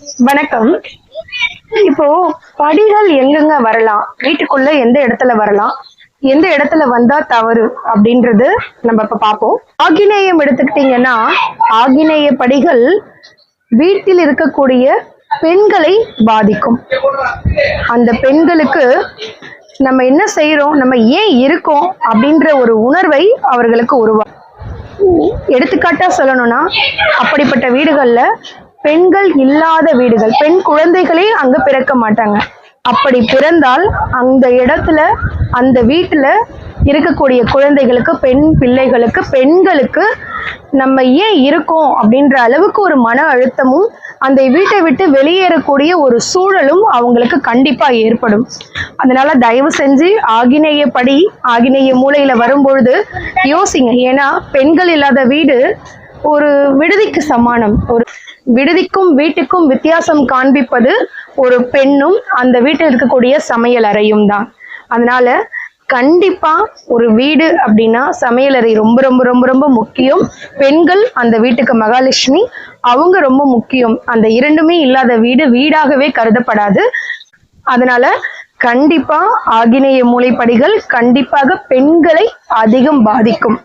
வணக்கம். இப்போ படிகள் எங்கெங்க வரலாம்? வீட்டுக்குள்ள எந்த இடத்துல வரலாம்? எந்த இடத்துல வந்தா தவறு அப்படின்றது நம்ம இப்ப பார்ப்போம். ஆகிநேயம் எடுத்துக்கிட்டீங்கன்னா ஆகிநேய படிகள் வீட்டில் இருக்கக்கூடிய பெண்களை பாதிக்கும். அந்த பெண்களுக்கு நம்ம என்ன செய்யறோம் நம்ம ஏன் இருக்கோம்? அப்படின்ற ஒரு உணர்வை அவர்களுக்கு உருவா எடுத்துக்காட்டா சொல்லணும்னா அப்படிப்பட்ட வீடுகள்ல பெண்கள் இல்லாத வீடுகள். பெண் குழந்தைகளே அங்க பிறக்க மாட்டாங்க. அப்படி பிறந்தால் அந்த இடத்துல அந்த வீட்டுல இருக்கக்கூடிய குழந்தைகளுக்கு பெண் பிள்ளைகளுக்கு பெண்களுக்கு நம்ம ஏன் இருக்கோம் அப்படின்ற அளவுக்கு ஒரு மன அழுத்தமும் அந்த வீட்டை விட்டு வெளியேறக்கூடிய ஒரு சூழலும் அவங்களுக்கு கண்டிப்பா ஏற்படும். அதனால தயவு செஞ்சு ஆகினேய படி ஆகினேய மூலையில வரும்பொழுது யோசிங்க. ஏன்னா பெண்கள் இல்லாத வீடு ஒரு விடுதிக்கு சமானம். ஒரு விடுதிக்கும் வீட்டுக்கும் வித்தியாசம் காண்பிப்பது ஒரு பெண்ணும் அந்த வீட்டில் இருக்கக்கூடிய சமையல் அறையும் தான். அதனால கண்டிப்பா ஒரு வீடு அப்படின்னா சமையலறை ரொம்ப ரொம்ப ரொம்ப ரொம்ப முக்கியம். பெண்கள் அந்த வீட்டுக்கு மகாலட்சுமி அவங்க ரொம்ப முக்கியம். அந்த இரண்டுமே இல்லாத வீடு வீடாகவே கருதப்படாது. அதனால கண்டிப்பா ஆகினேய மூளைப்படிகள் கண்டிப்பாக பெண்களை அதிகம் பாதிக்கும்.